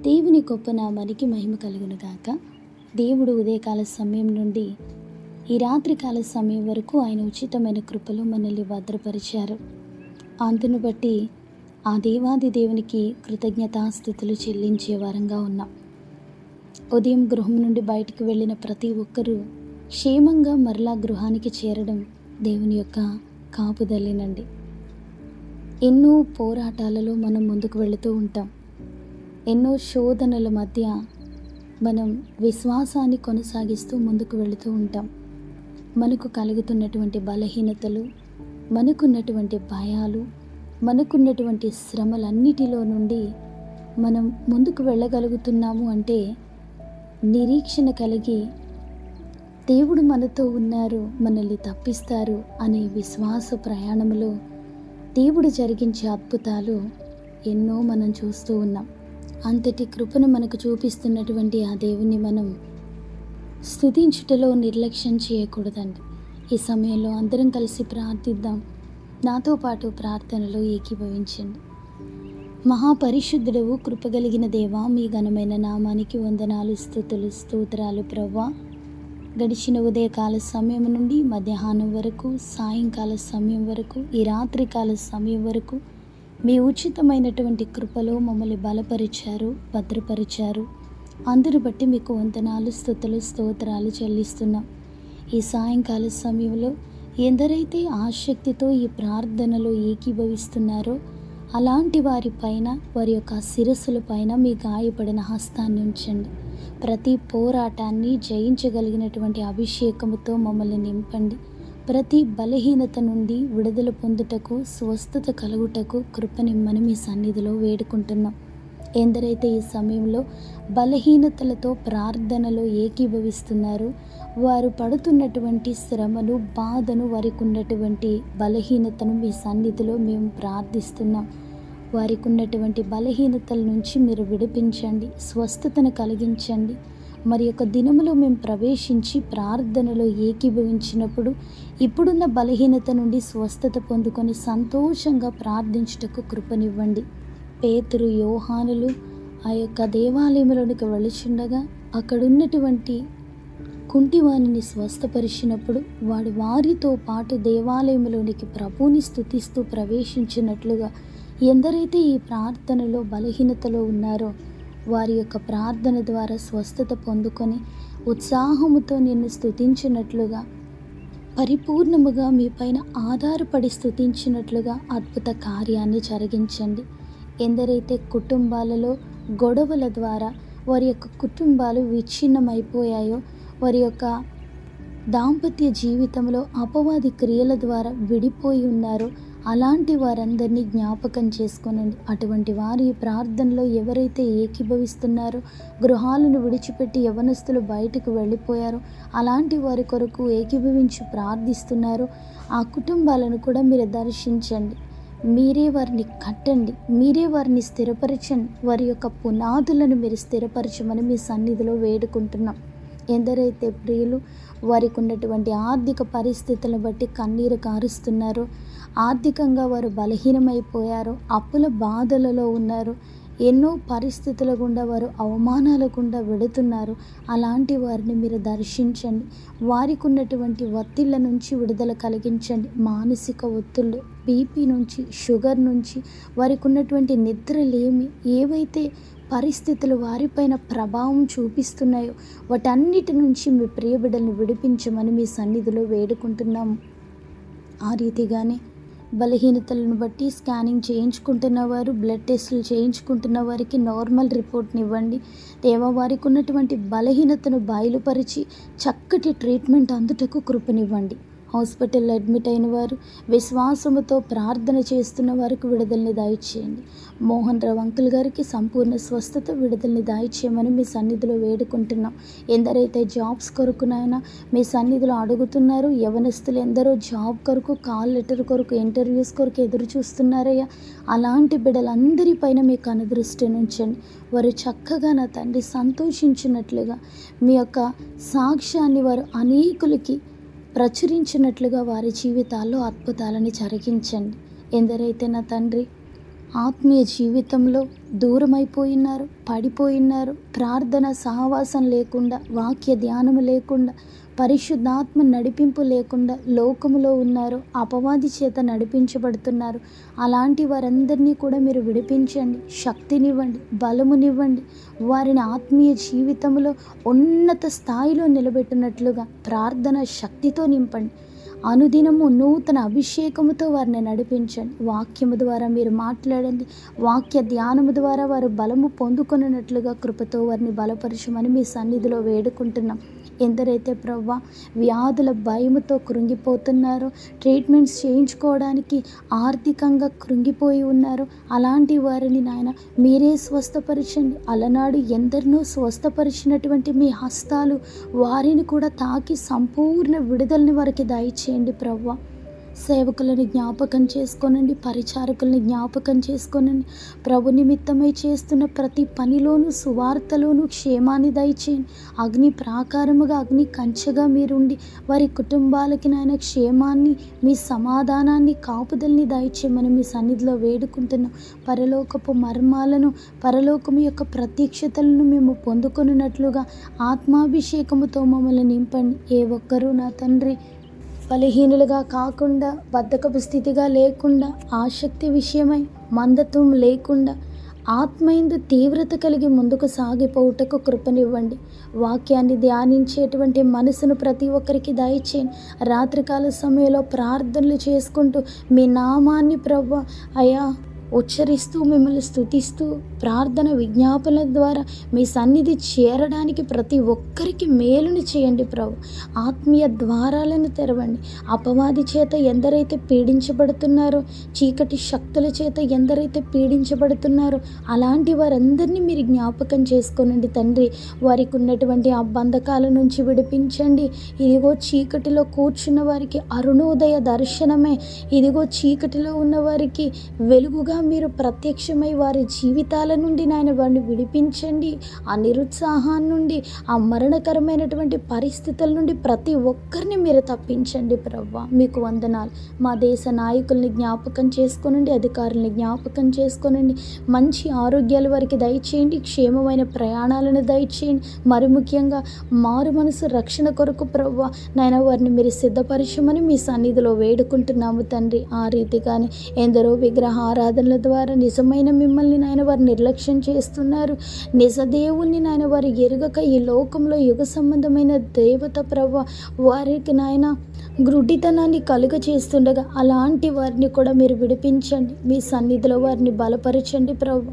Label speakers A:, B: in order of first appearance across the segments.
A: దేవుని గొప్ప నామానికి మహిమ కలుగును గాక. దేవుడు ఉదయకాల సమయం నుండి ఈ రాత్రికాల సమయం వరకు ఆయన ఉచితమైన కృపలు మనల్ని భద్రపరిచారు. అందును బట్టి ఆ దేవాది దేవునికి కృతజ్ఞతాస్థుతులు చెల్లించే వారంగా ఉన్నాం. ఉదయం గృహం నుండి బయటికి వెళ్ళిన ప్రతి ఒక్కరూ క్షేమంగా మరలా గృహానికి చేరడం దేవుని యొక్క కాపుదల్లినండి ఎన్నో పోరాటాలలో మనం ముందుకు వెళుతూ ఉంటాం. ఎన్నో శోధనల మధ్య మనం విశ్వాసాన్ని కొనసాగిస్తూ ముందుకు వెళుతూ ఉంటాం. మనకు కలుగుతున్నటువంటి బలహీనతలు మనకున్నటువంటి భయాలు మనకున్నటువంటి శ్రమలన్నిటిలో నుండి మనం ముందుకు వెళ్ళగలుగుతున్నాము అంటే నిరీక్షణ కలిగి దేవుడు మనతో ఉన్నారు మనల్ని తప్పిస్తారు అనే విశ్వాస ప్రయాణంలో దేవుడు జరిగించే అద్భుతాలు ఎన్నో మనం చూస్తూ ఉన్నాం. అంతటి కృపను మనకు చూపిస్తున్నటువంటి ఆ దేవుణ్ణి మనం స్థుతించుటలో నిర్లక్ష్యం చేయకూడదండి. ఈ సమయంలో అందరం కలిసి ప్రార్థిద్దాం. నాతో పాటు ప్రార్థనలో ఏకీభవించండి. మహాపరిశుద్ధుడవు కృపగలిగిన దేవా మీ ఘనమైన నామానికి వందనాలు స్థుతులు స్తోత్రాలు ప్రవ్వా. గడిచిన ఉదయకాల సమయం నుండి మధ్యాహ్నం వరకు సాయంకాల సమయం వరకు ఈ రాత్రికాల సమయం వరకు మీ ఉచితమైనటువంటి కృపలో మమ్మల్ని బలపరిచారు భద్రపరిచారు. అందరు బట్టి మీకు వందనాలు స్థుతులు స్తోత్రాలు చెల్లిస్తున్నాం. ఈ సాయంకాల సమయంలో ఎందరైతే ఆసక్తితో ఈ ప్రార్థనలో ఏకీభవిస్తున్నారో అలాంటి వారి పైన వారి యొక్క శిరస్సుల పైన మీ గాయపడిన హస్తాన్ని ఉంచండి. ప్రతి పోరాటాన్ని జయించగలిగినటువంటి అభిషేకముతో మమ్మల్ని నింపండి. ప్రతి బలహీనత నుండి విడుదల పొందుటకు స్వస్థత కలుగుటకు కృపనిమ్మని మీ సన్నిధిలో వేడుకుంటున్నాం. ఎందరైతే ఈ సమయంలో బలహీనతలతో ప్రార్థనలో ఏకీభవిస్తున్నారో వారు పడుతున్నటువంటి శ్రమను బాధను వారికి ఉన్నటువంటి బలహీనతను మీ సన్నిధిలో మేము ప్రార్థిస్తున్నాం. వారికి ఉన్నటువంటి బలహీనతల నుంచి మీరు విడిపించండి స్వస్థతను కలిగించండి. మరి యొక్క దినములో మేము ప్రవేశించి ప్రార్థనలో ఏకీభవించినప్పుడు ఇప్పుడున్న బలహీనత నుండి స్వస్థత పొందుకొని సంతోషంగా ప్రార్థించుటకు కృపనివ్వండి. పేతురు యోహానులు ఆ యొక్క దేవాలయంలోనికి వెళుచుండగా అక్కడున్నటువంటి కుంటివాణిని స్వస్థపరిచినప్పుడు వాడు వారితో పాటు దేవాలయంలోనికి ప్రభువుని స్థుతిస్తూ ప్రవేశించినట్లుగా ఎందరైతే ఈ ప్రార్థనలో బలహీనతలో ఉన్నారో వారి యొక్క ప్రార్థన ద్వారా స్వస్థత పొందుకొని ఉత్సాహముతో నిన్ను స్థుతించినట్లుగా పరిపూర్ణముగా మీ పైన ఆధారపడి స్థుతించినట్లుగా అద్భుత కార్యాన్ని జరిగించండి. ఎందరైతే కుటుంబాలలో గొడవల ద్వారా వారి యొక్క కుటుంబాలు విచ్ఛిన్నమైపోయాయో వారి యొక్క దాంపత్య జీవితంలో అపవాది క్రియల ద్వారా విడిపోయి ఉన్నారో అలాంటి వారందరినీ జ్ఞాపకం చేసుకోనండి అటువంటి వారి ప్రార్థనలో ఎవరైతే ఏకీభవిస్తున్నారో గృహాలను విడిచిపెట్టి యవనస్తులు బయటకు వెళ్ళిపోయారో అలాంటి వారి కొరకు ఏకీభవించి ప్రార్థిస్తున్నారో ఆ కుటుంబాలను కూడా మీరు దర్శించండి. మీరే వారిని కట్టండి. మీరే వారిని స్థిరపరచండి. వారి యొక్క పునాదులను మీరు స్థిరపరచమని మీ సన్నిధిలో వేడుకుంటున్నాం. ఎందరైతే ప్రియులు వారికి ఉన్నటువంటి ఆర్థిక పరిస్థితులను బట్టి కన్నీరు కారుస్తున్నారో ఆర్థికంగా వారు బలహీనమైపోయారు అప్పుల బాధలలో ఉన్నారు ఎన్నో పరిస్థితుల గుండా వారు అవమానాల గుండా వెడుతున్నారు అలాంటి వారిని మీరు దర్శించండి. వారికి ఉన్నటువంటి ఒత్తిళ్ళ నుంచి విడుదల కలిగించండి. మానసిక ఒత్తిళ్ళు బీపీ నుంచి షుగర్ నుంచి వారికి ఉన్నటువంటి నిద్రలేమి ఏవైతే పరిస్థితులు వారిపైన ప్రభావం చూపిస్తున్నాయో వాటన్నిటి నుంచి మీ ప్రియబిడ్డల్ని విడిపించమని మీ సన్నిధిలో వేడుకుంటున్నాం. ఆ రీతిగానే బలహీనతలను బట్టి స్కానింగ్ చేయించుకుంటున్న వారు బ్లడ్ టెస్టులు చేయించుకుంటున్న వారికి నార్మల్ రిపోర్ట్ని ఇవ్వండి. దేవా వారికి ఉన్నటువంటి బలహీనతను బయలుపరిచి చక్కటి ట్రీట్మెంట్ అందుటకు కృపనివ్వండి. హాస్పిటల్లో అడ్మిట్ అయిన వారు విశ్వాసముతో ప్రార్థన చేస్తున్న వారికి విడుదలని దాయిచేయండి మోహన్ రావు అంకుల్ గారికి సంపూర్ణ స్వస్థత విడుదలని దాయిచేయమని మీ సన్నిధిలో వేడుకుంటున్నాం. ఎందరైతే జాబ్స్ కొరకునైనా మీ సన్నిధిలో అడుగుతున్నారు యవనస్తులు ఎందరో జాబ్ కొరకు కాల్ లెటర్ కొరకు ఇంటర్వ్యూస్ కొరకు ఎదురు చూస్తున్నారయ్యా. అలాంటి బిడ్డలందరిపైన మీ కనుదృష్టి ఉంచండి వారు చక్కగా నా తండ్రి సంతోషించినట్లుగా మీ యొక్క సాక్ష్యాన్ని వారు అనేకులకి ప్రచురించినట్లుగా వారి జీవితాల్లో అద్భుతాలని జరిగించండి. ఎందరైతే నా తండ్రి ఆత్మీయ జీవితంలో దూరమైపోయినారు పడిపోయినారు. ప్రార్థన సహవాసం లేకుండా వాక్య ధ్యానము లేకుండా పరిశుద్ధాత్మ నడిపింపు లేకుండా లోకములో ఉన్నారు. అపవాది చేత నడిపించబడుతున్నారు. అలాంటి వారందరినీ కూడా మీరు విడిపించండి. శక్తినివ్వండి బలమునివ్వండి. వారిని ఆత్మీయ జీవితంలో ఉన్నత స్థాయిలో నిలబెట్టినట్లుగా ప్రార్థన శక్తితో నింపండి. అనుదినము నూతన అభిషేకముతో వారిని నడిపించండి. వాక్యము ద్వారా మీరు మాట్లాడండి. వాక్య ధ్యానము ద్వారా వారు బలము పొందుకున్నట్లుగా కృపతో వారిని బలపరచమని మీ సన్నిధిలో వేడుకుంటున్నాం. ఎందరైతే ప్రవ్వ వ్యాధుల భయముతో కృంగిపోతున్నారో ట్రీట్మెంట్స్ చేయించుకోవడానికి ఆర్థికంగా కృంగిపోయి ఉన్నారు అలాంటి వారిని నాయన మీరే స్వస్థపరచండి. అలనాడు ఎందరినో స్వస్థపరిచినటువంటి మీ హస్తాలు వారిని కూడా తాకి సంపూర్ణ విడుదలని వారికి దయచేయండి ప్రవ్వా. సేవకులను జ్ఞాపకం చేసుకోనండి పరిచారకులను జ్ఞాపకం చేసుకోనండి. ప్రభు నిమిత్తమై చేస్తున్న ప్రతి పనిలోనూ సువార్తలోనూ క్షేమాన్ని దయచేయండి. అగ్ని ప్రాకారముగా అగ్ని కంచెగా మీరుండి వారి కుటుంబాలకి నాయన క్షేమాన్ని మీ సమాధానాన్ని కాపుదల్ని దయచేయమని మీ సన్నిధిలో వేడుకుంటున్నాం. పరలోకపు మర్మాలను పరలోకము యొక్క ప్రత్యక్షతలను మేము పొందుకున్నట్లుగా ఆత్మాభిషేకముతో మమ్మల్ని నింపండి. ఏ ఒక్కరూ నా తండ్రి బలహీనులుగా కాకుండా బద్ధకపు స్థితిగా లేకుండా ఆసక్తి విషయమై మందత్వం లేకుండా ఆత్మయందు తీవ్రత కలిగి ముందుకు సాగిపోవుటకు కృపనివ్వండి. వాక్యాన్ని ధ్యానించేటువంటి మనసును ప్రతి ఒక్కరికి దయచేయండి. రాత్రికాల సమయంలో ప్రార్థనలు చేసుకుంటూ మీ నామాన్ని ప్రవ్వ అయా ఉచ్చరిస్తూ మిమ్మల్ని స్థుతిస్తూ ప్రార్థన విజ్ఞాపనల ద్వారా మీ సన్నిధి చేరడానికి ప్రతి ఒక్కరికి మేలుని చేయండి ప్రభు. ఆత్మీయ ద్వారాలను తెరవండి. అపవాది చేత ఎందరైతే పీడించబడుతున్నారో చీకటి శక్తుల చేత ఎందరైతే పీడించబడుతున్నారో అలాంటి వారందరినీ మీరు జ్ఞాపకం చేసుకోనండి తండ్రి. వారికి ఉన్నటువంటి ఆ బంధకాల నుంచి విడిపించండి. ఇదిగో చీకటిలో కూర్చున్న వారికి అరుణోదయ దర్శనమే. ఇదిగో చీకటిలో ఉన్న వారికి వెలుగుగా మీరు ప్రత్యక్షమై వారి జీవితాల నుండి నాయన వారిని విడిపించండి. ఆ నిరుత్సాహాన్ని నుండి ఆ మరణకరమైనటువంటి పరిస్థితుల నుండి ప్రతి ఒక్కరిని మీరు తప్పించండి ప్రవ్వ. మీకు వందనాలు. మా దేశ నాయకుల్ని జ్ఞాపకం చేసుకోనండి అధికారుల్ని జ్ఞాపకం చేసుకోనండి. మంచి ఆరోగ్యాలు వారికి దయచేయండి క్షేమమైన ప్రయాణాలను దయచేయండి. మరి ముఖ్యంగా మారు మనసు రక్షణ కొరకు ప్రవ్వ నాయన వారిని మీరు సిద్ధపరచమని మీ సన్నిధిలో వేడుకుంటున్నాము తండ్రి. ఆ రీతిగానే ఎందరో విగ్రహ ఆరాధన ప్రవర్తనల ద్వారా నిజమైన మిమ్మల్ని నాయన వారు నిర్లక్ష్యం చేస్తున్నారు. నిజ దేవుణ్ణి నాయన వారు ఎరుగక ఈ లోకంలో యుగ సంబంధమైన దేవత ప్రభ వారికి నాయన గ్రుడ్డితనాన్ని కలుగ చేస్తుండగా అలాంటి వారిని కూడా మీరు విడిపించండి. మీ సన్నిధిలో వారిని బలపరచండి ప్రభు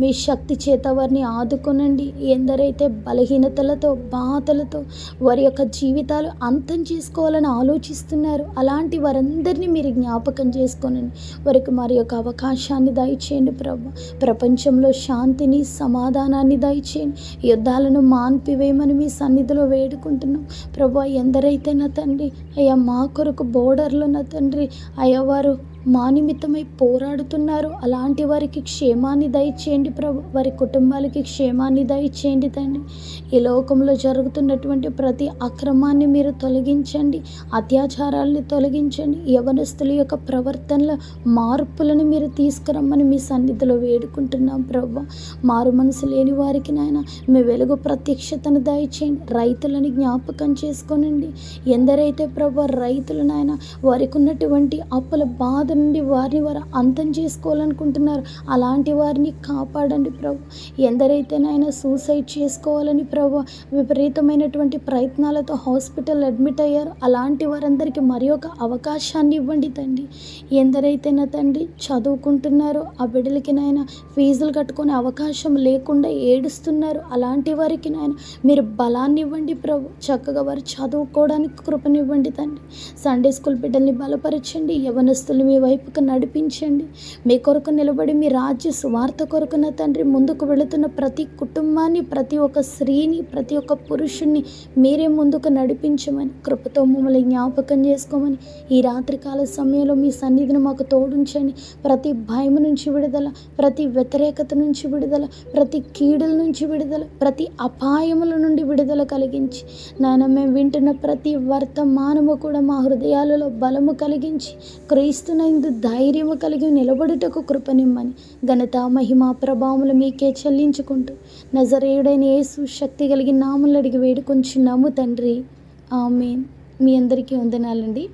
A: మీ శక్తి చేత వారిని ఆదుకొనండి. ఎందరైతే బలహీనతలతో బాధలతో వారి యొక్క జీవితాలు అంతం చేసుకోవాలని ఆలోచిస్తున్నారు అలాంటి వారందరినీ మీరు జ్ఞాపకం చేసుకోనండి. వారికి మరి యొక్క అవకాశాన్ని దయచేయండి ప్రభు. ప్రపంచంలో శాంతిని సమాధానాన్ని దయచేయండి. యుద్ధాలను మాన్పివేయమని మీ సన్నిధిలో వేడుకుంటున్నాం. ప్రభు ఎందరైతే నా తండ్రి అయ్యా మా కొరకు బోర్డర్లో నా తండ్రి అయ్యా వారు మా నిమిత్తమై పోరాడుతున్నారు. అలాంటి వారికి క్షేమాన్ని దయచేయండి ప్రభు. వారి కుటుంబాలకి క్షేమాన్ని దయచేయండి తండ్రి. ఈ లోకంలో జరుగుతున్నటువంటి ప్రతి అక్రమాన్ని మీరు తొలగించండి. అత్యాచారాలని తొలగించండి. యవనస్తుల యొక్క ప్రవర్తనల మార్పులను మీరు తీసుకురమ్మని మీ సన్నిధిలో వేడుకుంటున్నాం ప్రభు. మారు మనసు లేని వారికి నాయన మీ వెలుగు ప్రత్యక్షతను దయచేయండి. రైతులని జ్ఞాపకం చేసుకోనండి. ఎందరైతే ప్రభు రైతులు నాయన వారికి ఉన్నటువంటి అప్పుల బాధ నుండి వారిని వారు అంతం చేసుకోవాలనుకుంటున్నారు. అలాంటి వారిని కాపాడండి ప్రభు. ఎందరైతే నాయన సూసైడ్ చేసుకోవాలని ప్రభు. విపరీతమైనటువంటి ప్రయత్నాలతో హాస్పిటల్ అడ్మిట్ అయ్యారు. అలాంటి వారందరికీ మరి ఒక అవకాశాన్ని ఇవ్వండి తండ్రి. ఎందరైతే నా తండ్రి? చదువుకుంటున్నారో. ఆ బిడ్డలకి నాయన ఫీజులు కట్టుకునే అవకాశం లేకుండా ఏడుస్తున్నారు. అలాంటి వారికి నాయన మీరు బలాన్ని ఇవ్వండి ప్రభు. చక్కగా వారు చదువుకోవడానికి కృపనివ్వండి తండ్రి. సండే స్కూల్ బిడ్డల్ని బలపరచండి. యవనస్తులు మీ వైపుకు నడిపించండి. మీ కొరకు నిలబడి మీ రాజ్య సువార్త కొరకు నా తండ్రి ముందుకు వెళుతున్న ప్రతి కుటుంబాన్ని ప్రతి ఒక్క స్త్రీని ప్రతి ఒక్క పురుషుణ్ణి మీరే ముందుకు నడిపించమని కృపతో మమ్మల్ని జ్ఞాపకం చేసుకోమని ఈ రాత్రికాల సమయంలో మీ సన్నిధిని మాకు తోడించండి. ప్రతి భయం నుంచి విడుదల ప్రతి వ్యతిరేకత నుంచి విడుదల ప్రతి కీడుల నుంచి విడుదల ప్రతి అపాయముల నుండి విడుదల కలిగించి నాయన మేము వింటున్న ప్రతి వర్తమానము కూడా మా హృదయాలలో బలము కలిగించి క్రీస్తునై ఎందు ధైర్యము కలిగి నిలబడుటకు కృపనిమ్మని ఘనత మహిమ ప్రభావములు మీకే చెల్లించుకుంటూ నజరేయుడైన యేసు శక్తి కలిగి నాములు అడిగి వేడుకొంచున్నాము తండ్రి. ఆమె మీ అందరికీ వందనాలండి.